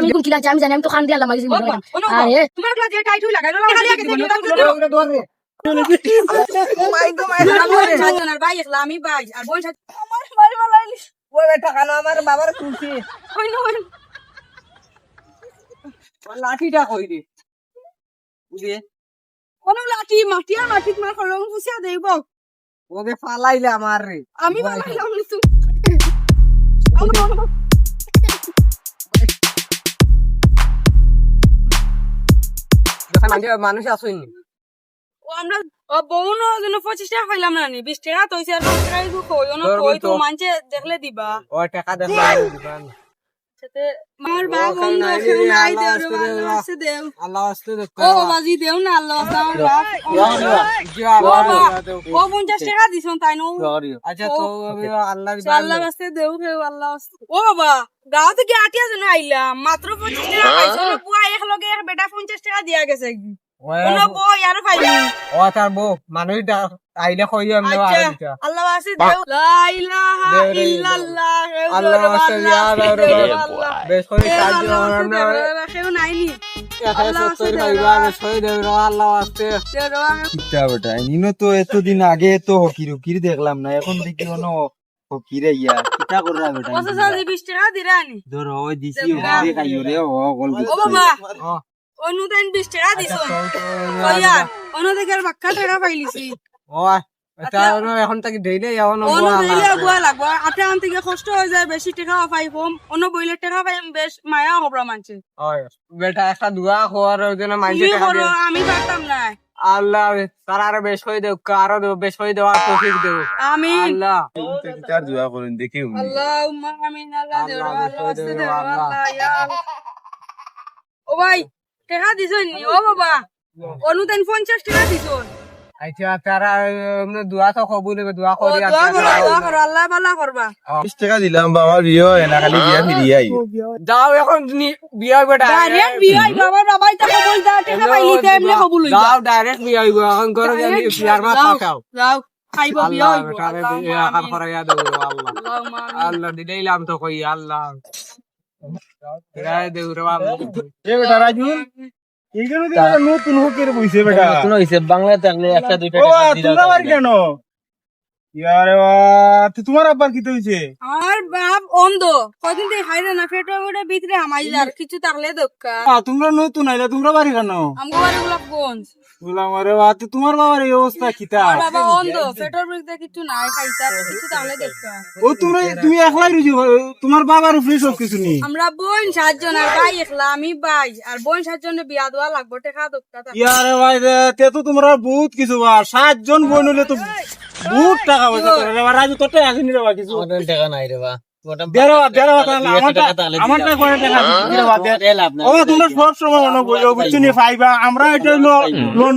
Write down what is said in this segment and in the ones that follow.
আমি আরে আমার ওই টাকা না আমার বাবার খুশি কই না কই না। লাঠিটা কই রে বুঝে কোনো লাঠি মাটি আর মাটি তোমার খরং ফুসিয়া দেব ওকে ফালাইলে আমার রে আমি নি মানুষ আসুন ও আমরা ও বউনো জন্য পঁচিশ টাকা খাইলাম না বিশ টাকা তো আর পাঁচ কই? ওনো ধরবো কই? তো। তো। মানছে দেখলে দিবা। ও টাকা দেখলা দিবান সাথে মার বা ও, কেউ নাই দেও রে আল্লাহ আছে দেও। আল্লাহ আস্তে দেখ ও বাজি দেও না আল্লাহ আছে আমার বাপ ও পঞ্চাশ টাকা দিছ তাই নো? আচ্ছা তো আল্লাহ আল্লাহ আছে দেও কেউ আল্লাহ আছে ও বাবা গাঁও থেকে আটিয়া জন আইলাম। মাত্র পঁচিশ টাকা পাইছো বুয়া এক লগে এক বেটা পঞ্চাশ টাকা দিয়া গেছে। কোনো বই আর পাইনি ও তার বউ মানুষ আইলে কই আমি আচ্ছা আল্লাহ আছে লা ইলাহা ইল্লাল্লাহ আল্লাহ আছে ইয়া। বেশ করে আমরা কেউ নাইনি করে এতদিন আগে তো হকির হকির দেখলাম না এখন দেখি অন হকিরে ইয়া কিতা কররা বেটা পঞ্চাশ হাজার বিশ টাকা দিরা নি। ধর দিছি রে ও গল ও বাবা। ও, অনুদান বিশ টাকা দিছ অনুদেখার বাক্কা টাকা পাইলিছি এখন তাকে দেইলে এখন অনু দিলে বুয়া লাগবো আটে আন থেকে কষ্ট হয়ে যায় বেশি টাকা পাই কম অন্য বইলে টাকা পাই বেশ মায়া হবরা মানছে বেটা একটা দুয়া খোয়ার জন্য দিয়ে আমি পারতাম না আল্লাহ তার আরও বেশ হয়ে দেব আরও বেশ হয়ে দেওয়ার তৌফিক দেব আমি আল্লাহ কিতার দোয়া করেন দেখি আল্লাহ আমিন আল্লাহ আল্লাহ, আল্লাহ। ও ভাই টাকা দিছ নি? ও বাবা। অনুদান পঞ্চাশ টাকা দিছ আচ্ছা তারা দোয়া তো কবুল হবে দোয়া করি দোয়া করো দোয়া করো আল্লাহ ভালো করবা বিশ টাকা দিলাম বা আমার বিয়ে হয় না খালি বিয়া ফিরিয়ে আই যাও এখন বিয়া হইবে ডাইরেক্ট বিয়ে বাবা বাবাই তা কবুল দা টাকা পাইলি তে এমনি কবুল হইবা যাও ডাইরেক্ট বিয়া হইব এখন করে জানি বিয়ার মাথা যাও, খাও খাইব বিয়ে আল্লাহ হইব। বেটারে আল্লাহুম্মা বিয়া কার আমিন। করাইয়া দেব আল্লাহ আল্লাহ দিলাইলাম তো কই আল্লাহ। নতুন হকির বইছে বেটা নতুন হইছে বাংলা থাকলে একটা দুইটা কেন ইয়ারে তোমার আব্বার কি হইছে? আমার বাপ অন্ধ। কদিন থেকে খাইলে না পেটো হামাইলে আর কিছু দক্কা তোমরা নতুন আইলা তোমরা বাড়ি কেন? আমগো বাড়ি গোলাপগঞ্জ। আরে তোমার বাবার এই অবস্থা কিতা বাবা অন্ধ পেটোর ভিতরে কিছু নাই খাইতে কিছু থাকলে দক্কা ও তুমি তুমি একলাই রুজি তোমার বাবার উপরে সব কিছু নেই। আমরা বোন সাতজন আর ভাই একলা আমি ভাই আর বোন সাতজনে বিয়া দেওয়া লাগবো টেকা দক্কা ইয়ারে ভাই তে তো তোমরা বহুত কিছু বা সাতজন বোন হলে তো বহুত টাকা পয়সা করে রে রাজু তোর টাকা রে কিছু। টাকা নাই রে বা। আমার মনে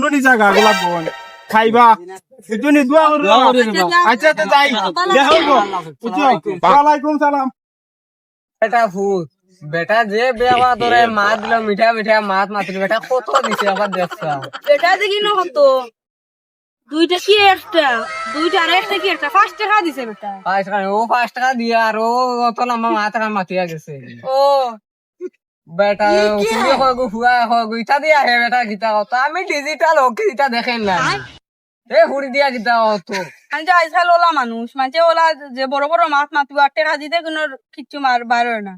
এটা জায়গা গোলাপ ভবন। খাইবা। দোয়া আচ্ছা তো যাই। ওয়ালাইকুম সালাম। বেটা ভূত। বেটা যে বেয়া ধরে মাছ দিল মিঠা মিঠা মাছ মাত্র বেটা কত দিছে? আবার দেখছা। এটা দেখি ন হতো। দুইটা কি একটা? দুইটা আর একটা কি একটা? পাঁচ টাকা দিছে বেটা। পাঁচ টাকা ও পাঁচ টাকা দিয়া আর ও অত লম্বা মাতিয়া গেছে। ও। বেটা তুমি হয়? গো হুয়া হয় গো ইটা দিয়া হে বেটা গীতা কথা। আমি ডিজিটাল হোক ইটা দেখেন না। এ হুড়ি দিয়া গীতা অত মানে যে আজকাল ওলা মানুষ। মানে ওলা যে বড় বড় মাছ মাতিব আর টাকা দিতে কোনো কিচ্ছু মার বার হয় না।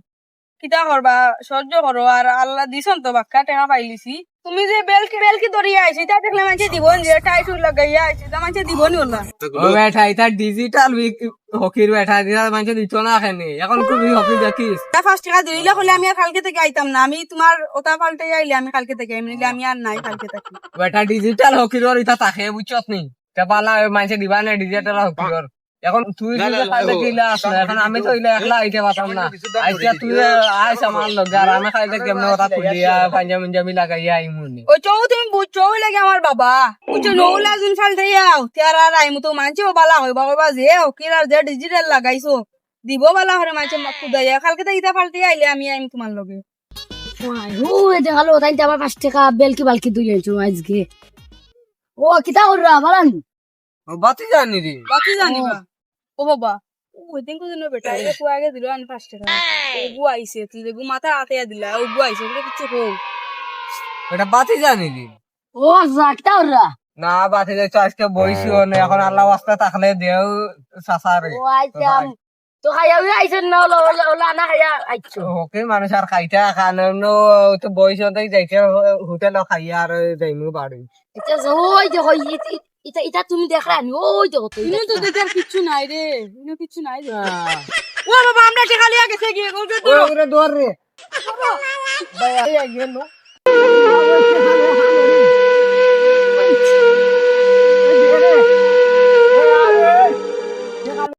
কিতা করবা সহ্য করো আর আল্লাহ দিছন তো বাক্কা টাকা পাইলিছি তুমি যে বেলকি বেলকি ধরিয়া আইছি তা দেখলে মানুষে দিব যে টাইট লাগাইয়া আইছি তা মানুষে দিব নি। ও বেটা এটা ডিজিটাল হকির বেটা দিয়া মানে দিত না এখানে এখন তুমি হকি দেখিস। তা পাঁচ টাকা দিলে হলে আমি আর কালকে থেকে আইতাম না। আমি তোমার ওটা পাল্টে আইলে আমি কালকে থেকে আইম আমি আর নাই কালকে থেকে। বেটা ডিজিটাল হকির ইটা তাকে বুঝছত নি তে পালা মানে দিবা না ডিজিটাল হকির এখন তুই এখন আমি তো ইলে একলা আইতে পারতাম না। আইতা তুই আইস আমার লগে আর আমি খাইলে কেমনে কথা খুলিয়া পাঞ্জাবি পাঞ্জাবি লাগাইয়া আইমুনি। ওই চৌ তুমি বুঝছ ওই লাগে আমার বাবা। বুঝছ নৌলা যোন ফাল্টে আওতিয়ার আর আইমু তো মানছে ও বালা হইবা কইবা যে হকির আর যে ডিজিটাল লাগাইছো। দিব বালা হরে মানছে কুদাইয়া কালকে তো ইটা ফাল্টে আইলে আমি আইম তোমার লগে। ও এতে ভালো তাই আমার পাঁচ টাকা বেলকি বালকি দুই আনছো আজকে। ও কিতা কররা বালান? বাতি জানি রে। বাকি জানিবা ও বাবা ওই দিন কোন বেটা আগে দিল আমি পাঁচ টাকা ওগু আইছে তুই গু মাথা আতে দিলা ওগু আইছে ওগুলো কিচ্ছু কো এটা বাতি জানি দি ও জাগতা ওরা না বাতি যাই তো আজকে বইছি না এখন আল্লাহ ওয়াস্তে থাকলে দেও সাসারে ও আইছে তো খাইয়া উই আইছেন না ওলা ওলা না খাইয়া আইছো ওকে মানুষ আর খাইতে খানো তো বইছ তাই যাইতে হোটেল খাইয়া আর যাইমু বাড়ি এটা ওই যে হই এটা এটা তুমি দেখলা নি ওই যে কত ইনো তো দেখার কিছু নাই রে ইনো কিছু নাই রে ও বাবা আমরা টাকা লিয়া গেছে গিয়ে ওরে দৌড় রে